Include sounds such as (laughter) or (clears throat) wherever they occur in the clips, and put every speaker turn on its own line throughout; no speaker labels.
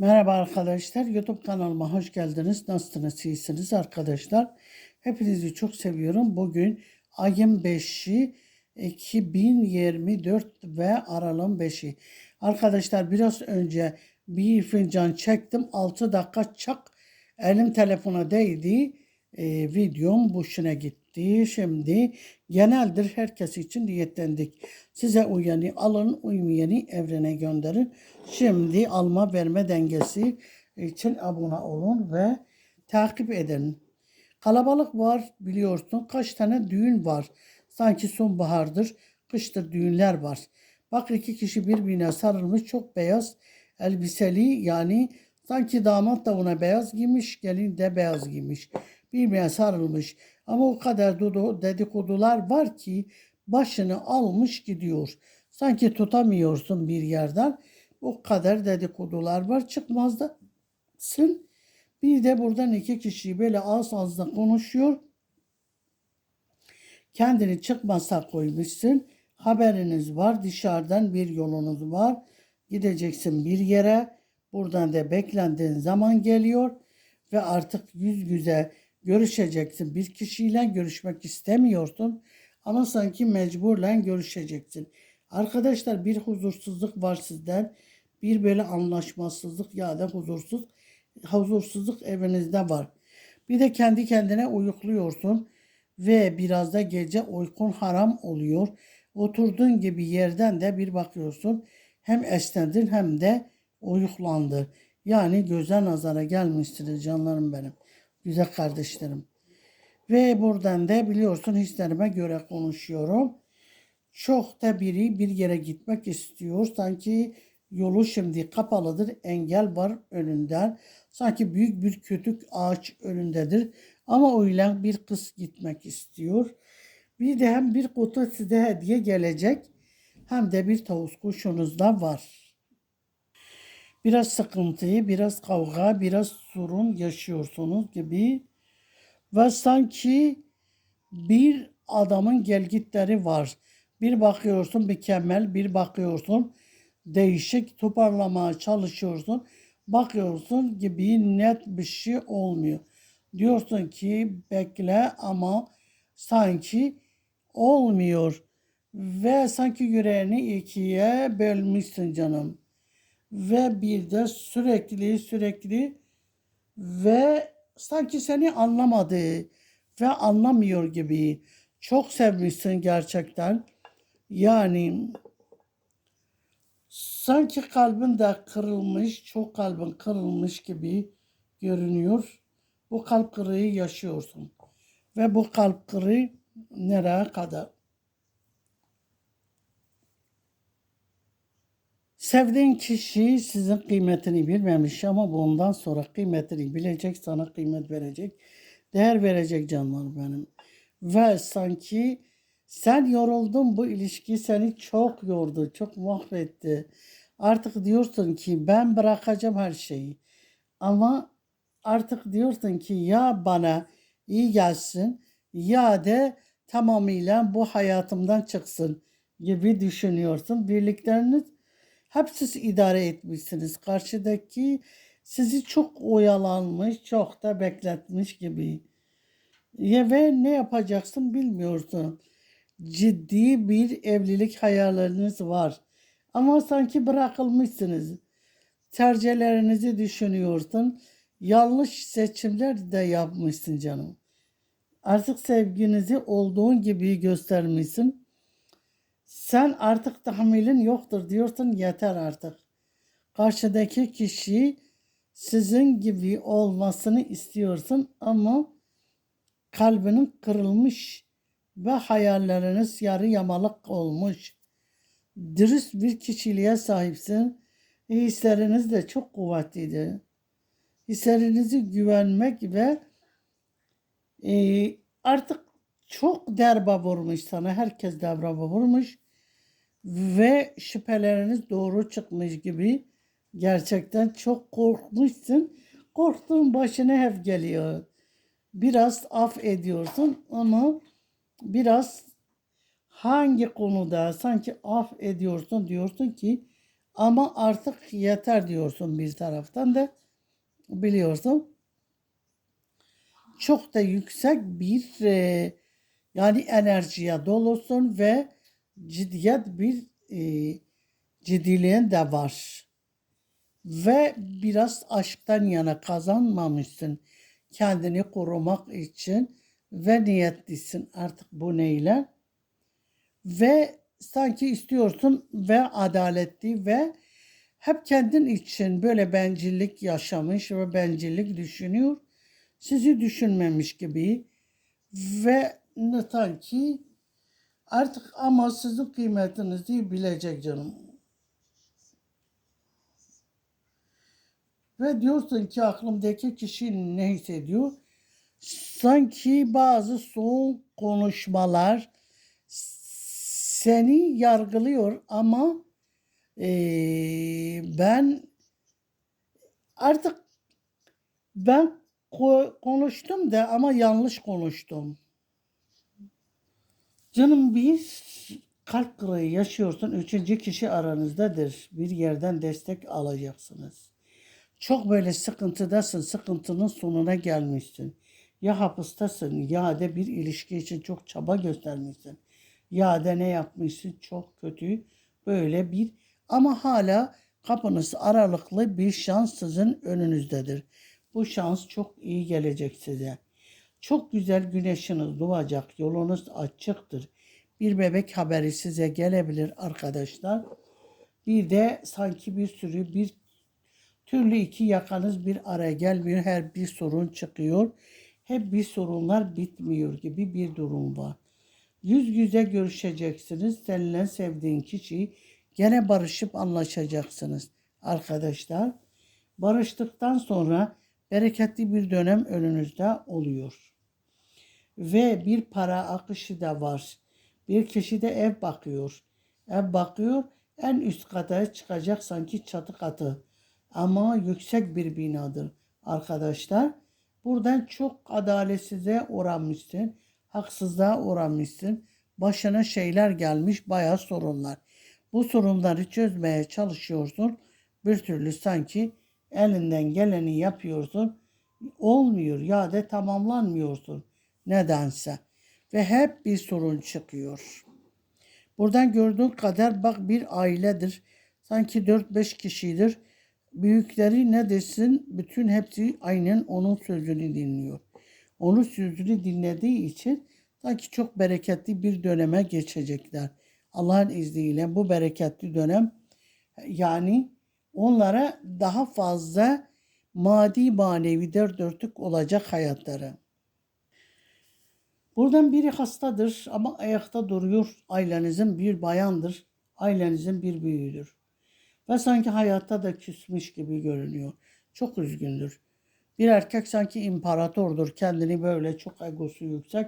Merhaba arkadaşlar. YouTube kanalıma hoş geldiniz. Nasılsınız? İyisiniz arkadaşlar. Hepinizi çok seviyorum. Bugün ayın 5'i 2024 ve aralığın 5'i. Arkadaşlar biraz önce bir fincan çektim. 6 dakika çak elim telefona değdi. Ee, videom boşuna gitti. Şimdi geneldir herkes için niyetlendik. Size uyanı alın, uymayanı evrene gönderin. Şimdi alma verme dengesi için abone olun ve takip edin. Kalabalık var biliyorsun. Kaç tane düğün var. Sanki sonbahardır, kıştır düğünler var. Bak iki kişi birbirine sarılmış çok beyaz elbiseli yani sanki damat da ona beyaz giymiş, gelin de beyaz giymiş. Birbirine sarılmış. Ama o kadar dedikodular var ki başını almış gidiyor. Sanki tutamıyorsun bir yerden. O kadar dedikodular var. Çıkmazdasın. Bir de buradan iki kişi böyle ağız ağızda konuşuyor. Kendini çıkmasa koymuşsun. Haberiniz var. Dışarıdan bir yolunuz var. Gideceksin bir yere. Buradan da beklendiğin zaman geliyor. Ve artık yüz yüze görüşeceksin. Bir kişiyle görüşmek istemiyorsun. Ama sanki mecburlen görüşeceksin. Arkadaşlar bir huzursuzluk var sizden. Bir böyle anlaşmazsızlık ya da huzursuz huzursuzluk evinizde var. Bir de kendi kendine uyukluyorsun ve biraz da gece uykun haram oluyor. Oturduğun gibi yerden de bir bakıyorsun hem esnedin hem de uyuklandın. Yani göze nazara gelmişsiniz canlarım benim. Güzel kardeşlerim. Ve buradan da biliyorsun hislerime göre konuşuyorum. Çok da biri bir yere gitmek istiyor. Sanki yolu şimdi kapalıdır. Engel var önünden. Sanki büyük bir kütük ağaç önündedir. Ama o ile bir kız gitmek istiyor. Bir de hem bir kutu size hediye gelecek. Hem de bir tavus kuşunuz da var. Biraz sıkıntıyı, biraz kavga, biraz sorun yaşıyorsunuz gibi. Ve sanki bir adamın gelgitleri var. Bir bakıyorsun mükemmel, bir bakıyorsun değişik toparlamaya çalışıyorsun. Bakıyorsun gibi net bir şey olmuyor. Diyorsun ki bekle ama sanki olmuyor. Ve sanki yüreğini ikiye bölmüşsün canım. Ve bir de sürekli sürekli ve sanki seni anlamadı ve anlamıyor gibi. Çok sevmişsin gerçekten. Yani sanki kalbin de kırılmış, çok kalbin kırılmış gibi görünüyor. Bu kalp kırığı yaşıyorsun. Ve bu kalp kırığı nereye kadar? Sevdiğin kişi sizin kıymetini bilmemiş ama bundan sonra kıymetini bilecek, sana kıymet verecek, değer verecek canlar benim. Ve sanki sen yoruldun bu ilişki seni çok yordu, çok mahvetti. Artık diyorsun ki ben bırakacağım her şeyi. Ama artık diyorsun ki ya bana iyi gelsin ya da tamamıyla bu hayatımdan çıksın gibi düşünüyorsun. Birlikleriniz hep siz idare etmişsiniz. Karşıdaki sizi çok oyalanmış, çok da bekletmiş gibi. Ya ve ne yapacaksın bilmiyorsun. Ciddi bir evlilik hayalleriniz var. Ama sanki bırakılmışsınız. Tercihlerinizi düşünüyorsun. Yanlış seçimler de yapmışsın canım. Artık sevginizi olduğun gibi göstermişsin. Sen artık tahammülün yoktur diyorsun yeter artık. Karşıdaki kişi sizin gibi olmasını istiyorsun ama kalbinin kırılmış ve hayalleriniz yarı yamalık olmuş. Dürüst bir kişiliğe sahipsin. Hisleriniz de çok kuvvetlidir. Hislerinizi güvenmek ve e, artık çok derba vurmuş sana. Herkes derba vurmuş. Ve şüpheleriniz doğru çıkmış gibi. Gerçekten çok korkmuşsun. Korktuğun başına hep geliyor. Biraz af ediyorsun ama biraz hangi konuda sanki af ediyorsun diyorsun ki Ama artık yeter diyorsun bir taraftan da biliyorsun. Çok da yüksek bir e, yani enerjiye dolusun ve ciddiyet bir e, ciddiliğin de var. Ve biraz aşktan yana kazanmamışsın kendini korumak için ve niyetlisin artık bu neyle ve sanki istiyorsun ve adaletli ve hep kendin için böyle bencillik yaşamış ve bencillik düşünüyor. Sizi düşünmemiş gibi ve ne sanki artık ama sizin kıymetinizi bilecek canım. Ve diyorsun ki aklımdaki kişi ne hissediyor? Sanki bazı soğuk konuşmalar seni yargılıyor ama eee, ben artık ben ko- konuştum da ama yanlış konuştum. Canım bir kalp kırığı yaşıyorsun. Üçüncü kişi aranızdadır. Bir yerden destek alacaksınız. Çok böyle sıkıntıdasın. Sıkıntının sonuna gelmişsin. Ya hapistasın ya da bir ilişki için çok çaba göstermişsin. Ya da ne yapmışsın çok kötü. Böyle bir ama hala kapınız aralıklı bir şans sizin önünüzdedir. Bu şans çok iyi gelecek size. Çok güzel güneşiniz doğacak. Yolunuz açıktır. Bir bebek haberi size gelebilir arkadaşlar. Bir de sanki bir sürü bir türlü iki yakanız bir araya gelmiyor. Her bir sorun çıkıyor. Hep bir sorunlar bitmiyor gibi bir durum var. Yüz yüze görüşeceksiniz. Seninle sevdiğin kişiyi gene barışıp anlaşacaksınız arkadaşlar. Barıştıktan sonra bereketli bir dönem önünüzde oluyor. Ve bir para akışı da var. Bir kişi de ev bakıyor. Ev bakıyor en üst kata çıkacak sanki çatı katı. Ama yüksek bir binadır arkadaşlar. Buradan çok adaletsize uğramışsın. Haksızlığa uğramışsın. Başına şeyler gelmiş bayağı sorunlar. Bu sorunları çözmeye çalışıyorsun. Bir türlü sanki elinden geleni yapıyorsun. Olmuyor ya da tamamlanmıyorsun nedense. Ve hep bir sorun çıkıyor. Buradan gördüğün kadar bak bir ailedir. Sanki 4-5 kişidir. Büyükleri ne desin bütün hepsi aynen onun sözünü dinliyor. Onun sözünü dinlediği için sanki çok bereketli bir döneme geçecekler. Allah'ın izniyle bu bereketli dönem yani onlara daha fazla maddi manevi dört dörtlük olacak hayatları. Buradan biri hastadır ama ayakta duruyor. Ailenizin bir bayandır. Ailenizin bir büyüğüdür. Ve sanki hayatta da küsmüş gibi görünüyor. Çok üzgündür. Bir erkek sanki imparatordur. Kendini böyle çok egosu yüksek.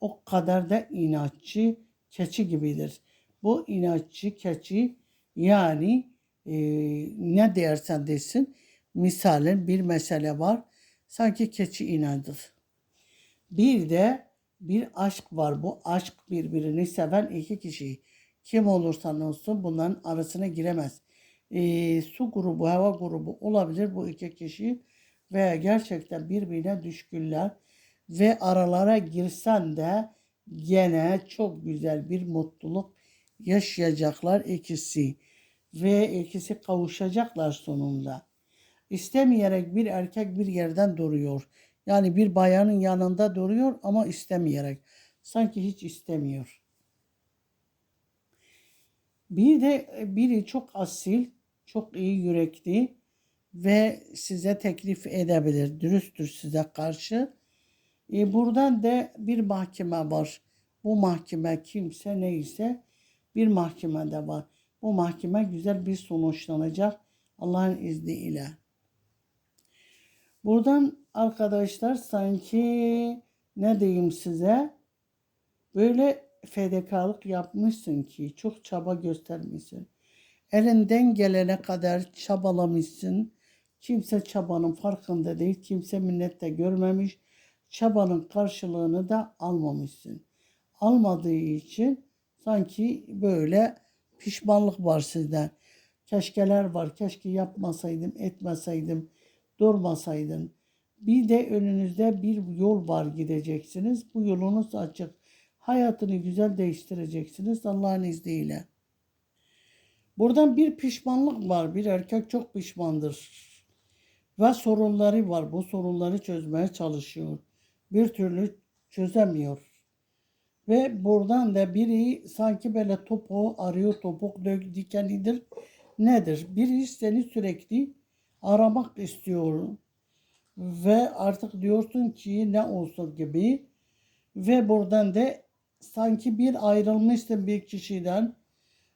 O kadar da inatçı, keçi gibidir. Bu inatçı, keçi yani e, ne dersen desin misalin bir mesele var. Sanki keçi inadır. Bir de bir aşk var. Bu aşk birbirini seven iki kişi. Kim olursa olsun bunların arasına giremez. Ee, su grubu, hava grubu olabilir bu iki kişi ve gerçekten birbirine düşkünler ve aralara girsen de gene çok güzel bir mutluluk yaşayacaklar ikisi ve ikisi kavuşacaklar sonunda. İstemeyerek bir erkek bir yerden duruyor. Yani bir bayanın yanında duruyor ama istemeyerek. Sanki hiç istemiyor. Bir de biri çok asil, çok iyi yürekli ve size teklif edebilir. Dürüsttür size karşı. E, buradan da bir mahkeme var. Bu mahkeme kimse neyse bir mahkeme de var. Bu mahkeme güzel bir sonuçlanacak Allah'ın izniyle. Buradan arkadaşlar sanki ne diyeyim size böyle fedakarlık yapmışsın ki çok çaba göstermişsin. Elinden gelene kadar çabalamışsın. Kimse çabanın farkında değil. Kimse minnet de görmemiş. Çabanın karşılığını da almamışsın. Almadığı için sanki böyle pişmanlık var sizden. keşkeler var. Keşke yapmasaydım, etmeseydim, durmasaydın. Bir de önünüzde bir yol var gideceksiniz. Bu yolunuz açık. Hayatını güzel değiştireceksiniz Allah'ın izniyle. Buradan bir pişmanlık var. Bir erkek çok pişmandır. Ve sorunları var. Bu sorunları çözmeye çalışıyor. Bir türlü çözemiyor. Ve buradan da biri sanki böyle topu arıyor, topuk dikenidir. Nedir? Biri seni sürekli aramak istiyor. Ve artık diyorsun ki ne olsun gibi. Ve buradan da sanki bir ayrılmışsın bir kişiden.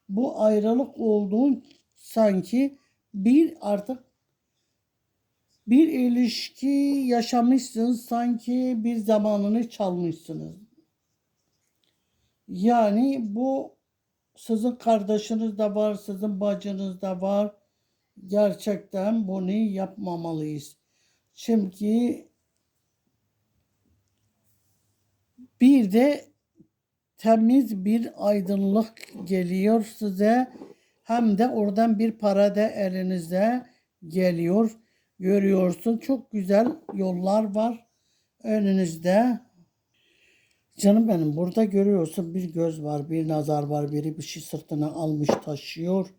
Bu ayrılık olduğun sanki bir artık bir ilişki yaşamışsın sanki bir zamanını çalmışsınız. Yani bu sizin kardeşiniz de var, sizin bacınız da var. Gerçekten bunu yapmamalıyız. Çünkü bir de temiz bir aydınlık geliyor size. Hem de oradan bir para da elinizde geliyor. Görüyorsun çok güzel yollar var önünüzde. Canım benim burada görüyorsun bir göz var, bir nazar var, biri bir şey sırtına almış taşıyor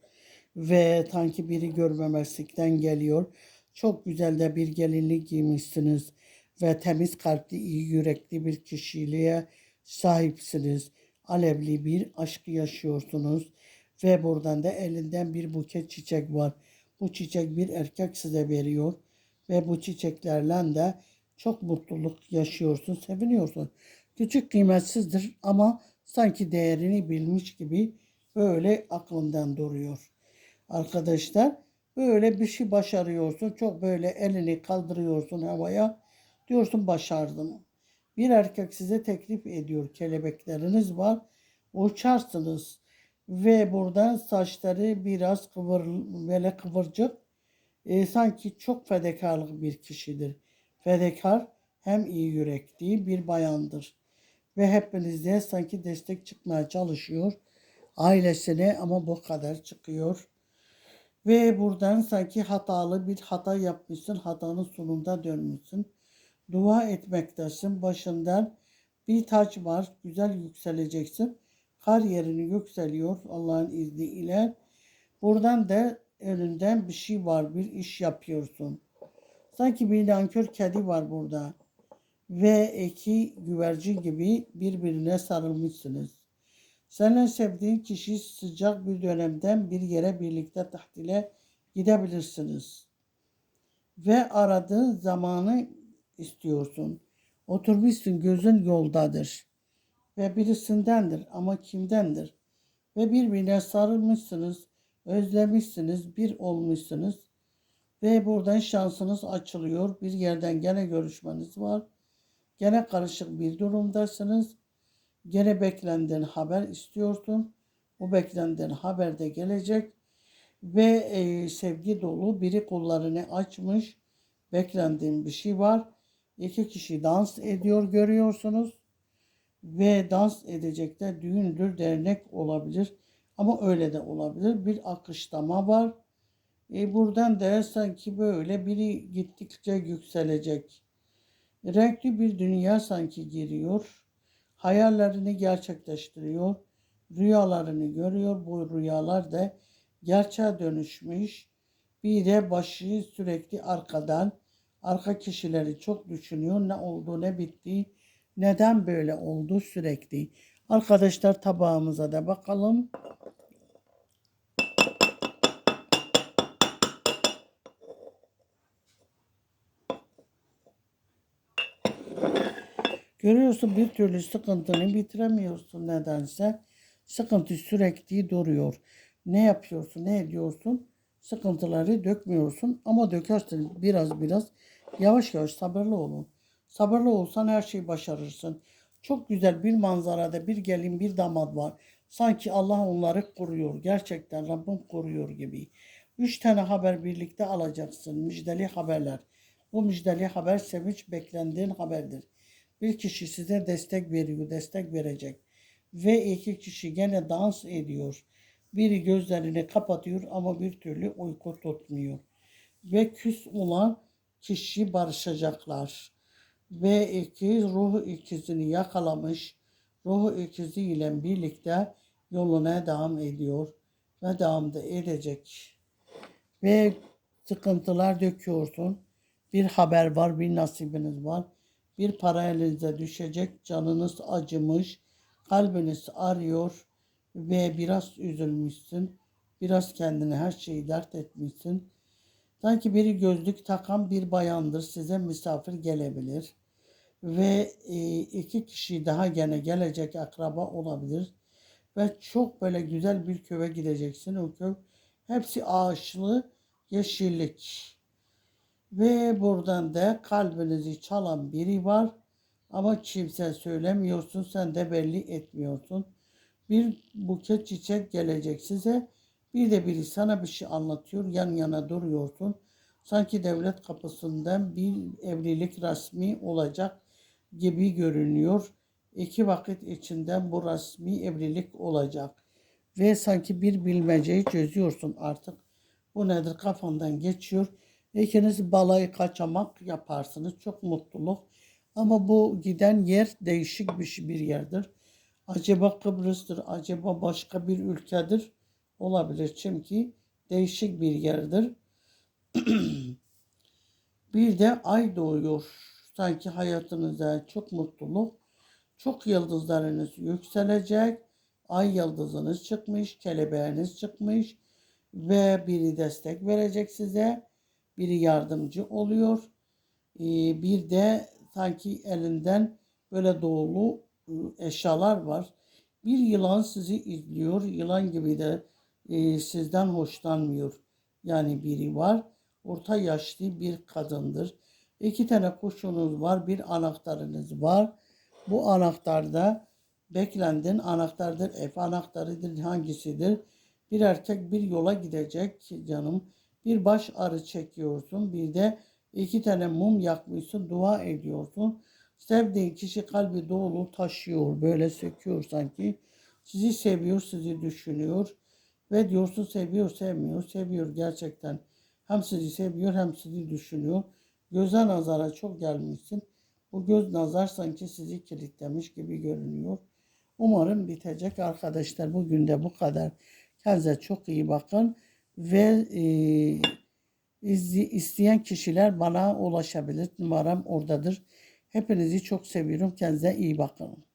ve sanki biri görmemezlikten geliyor. Çok güzel de bir gelinlik giymişsiniz ve temiz kalpli, iyi yürekli bir kişiliğe sahipsiniz. Alevli bir aşk yaşıyorsunuz ve buradan da elinden bir buket çiçek var. Bu çiçek bir erkek size veriyor ve bu çiçeklerle de çok mutluluk yaşıyorsun, seviniyorsun. Küçük kıymetsizdir ama sanki değerini bilmiş gibi böyle aklından duruyor. Arkadaşlar böyle bir şey başarıyorsun. Çok böyle elini kaldırıyorsun havaya. Diyorsun başardım. Bir erkek size teklif ediyor. Kelebekleriniz var. Uçarsınız. Ve buradan saçları biraz kıvır, böyle kıvırcık. E, sanki çok fedakarlık bir kişidir. Fedakar hem iyi yürekli bir bayandır. Ve hepinizde sanki destek çıkmaya çalışıyor. Ailesine ama bu kadar çıkıyor. Ve buradan sanki hatalı bir hata yapmışsın. Hatanın sonunda dönmüşsün. Dua etmektesin. Başından bir taç var. Güzel yükseleceksin. Kariyerini yükseliyor Allah'ın izniyle. Buradan da önünden bir şey var. Bir iş yapıyorsun. Sanki bir nankör kedi var burada. Ve iki güvercin gibi birbirine sarılmışsınız. Senin sevdiğin kişi sıcak bir dönemden bir yere birlikte tahtile gidebilirsiniz. Ve aradığın zamanı istiyorsun. Oturmuşsun gözün yoldadır. Ve birisindendir ama kimdendir? Ve birbirine sarılmışsınız, özlemişsiniz, bir olmuşsunuz. Ve buradan şansınız açılıyor. Bir yerden gene görüşmeniz var. Gene karışık bir durumdasınız. Gene beklendiğin haber istiyorsun. Bu beklendiğin haber de gelecek. Ve e, sevgi dolu biri kollarını açmış. Beklendiğin bir şey var. İki kişi dans ediyor görüyorsunuz. Ve dans edecekler düğündür, dernek olabilir. Ama öyle de olabilir. Bir akışlama var. E buradan da sanki böyle biri gittikçe yükselecek. Renkli bir dünya sanki giriyor. Hayallerini gerçekleştiriyor. Rüyalarını görüyor. Bu rüyalar da gerçeğe dönüşmüş. Bir de başı sürekli arkadan. Arka kişileri çok düşünüyor. Ne oldu ne bitti. Neden böyle oldu sürekli. Arkadaşlar tabağımıza da bakalım. Görüyorsun bir türlü sıkıntını bitiremiyorsun nedense. Sıkıntı sürekli duruyor. Ne yapıyorsun, ne ediyorsun? Sıkıntıları dökmüyorsun ama dökersin biraz biraz. Yavaş yavaş sabırlı olun. Sabırlı olsan her şeyi başarırsın. Çok güzel bir manzarada bir gelin bir damat var. Sanki Allah onları koruyor. Gerçekten Rabbim koruyor gibi. Üç tane haber birlikte alacaksın. Müjdeli haberler. Bu müjdeli haber sevinç beklendiğin haberdir. Bir kişi size destek veriyor, destek verecek. Ve iki kişi gene dans ediyor. Biri gözlerini kapatıyor ama bir türlü uyku tutmuyor. Ve küs olan kişi barışacaklar. Ve ikiz ruh ikizini yakalamış. Ruh ikiziyle birlikte yoluna devam ediyor. Ve devam da edecek. Ve sıkıntılar döküyorsun. Bir haber var, bir nasibiniz var. Bir para elinize düşecek, canınız acımış, kalbiniz arıyor ve biraz üzülmüşsün. Biraz kendine her şeyi dert etmişsin. Sanki biri gözlük takan bir bayandır. Size misafir gelebilir. Ve e, iki kişi daha gene gelecek akraba olabilir. Ve çok böyle güzel bir köye gideceksin. O köy hepsi ağaçlı yeşillik. Ve buradan da kalbinizi çalan biri var. Ama kimse söylemiyorsun. Sen de belli etmiyorsun. Bir buket çiçek gelecek size. Bir de biri sana bir şey anlatıyor. Yan yana duruyorsun. Sanki devlet kapısından bir evlilik resmi olacak gibi görünüyor. İki vakit içinde bu resmi evlilik olacak. Ve sanki bir bilmeceyi çözüyorsun artık. Bu nedir kafandan geçiyor. İkiniz balayı kaçamak yaparsınız. Çok mutluluk. Ama bu giden yer değişik bir, bir yerdir. Acaba Kıbrıs'tır, acaba başka bir ülkedir olabilir. Çünkü değişik bir yerdir. (clears throat) bir de ay doğuyor. Sanki hayatınızda çok mutluluk, çok yıldızlarınız yükselecek. Ay yıldızınız çıkmış, kelebeğiniz çıkmış ve biri destek verecek size. Biri yardımcı oluyor. Ee, bir de sanki elinden böyle dolu e, eşyalar var. Bir yılan sizi izliyor. Yılan gibi de e, sizden hoşlanmıyor. Yani biri var. Orta yaşlı bir kadındır. İki tane kuşunuz var. Bir anahtarınız var. Bu anahtarda beklendin anahtardır, ev anahtarıdır, hangisidir? Bir erkek bir yola gidecek canım. Bir baş arı çekiyorsun. Bir de iki tane mum yakmışsın. Dua ediyorsun. Sevdiğin kişi kalbi dolu taşıyor. Böyle söküyor sanki. Sizi seviyor, sizi düşünüyor. Ve diyorsun seviyor, sevmiyor. Seviyor gerçekten. Hem sizi seviyor hem sizi düşünüyor. Göze nazara çok gelmişsin. Bu göz nazar sanki sizi kilitlemiş gibi görünüyor. Umarım bitecek arkadaşlar. Bugün de bu kadar. Kendinize çok iyi bakın. Ve e, izli- isteyen kişiler bana ulaşabilir. Numaram oradadır. Hepinizi çok seviyorum. Kendinize iyi bakın.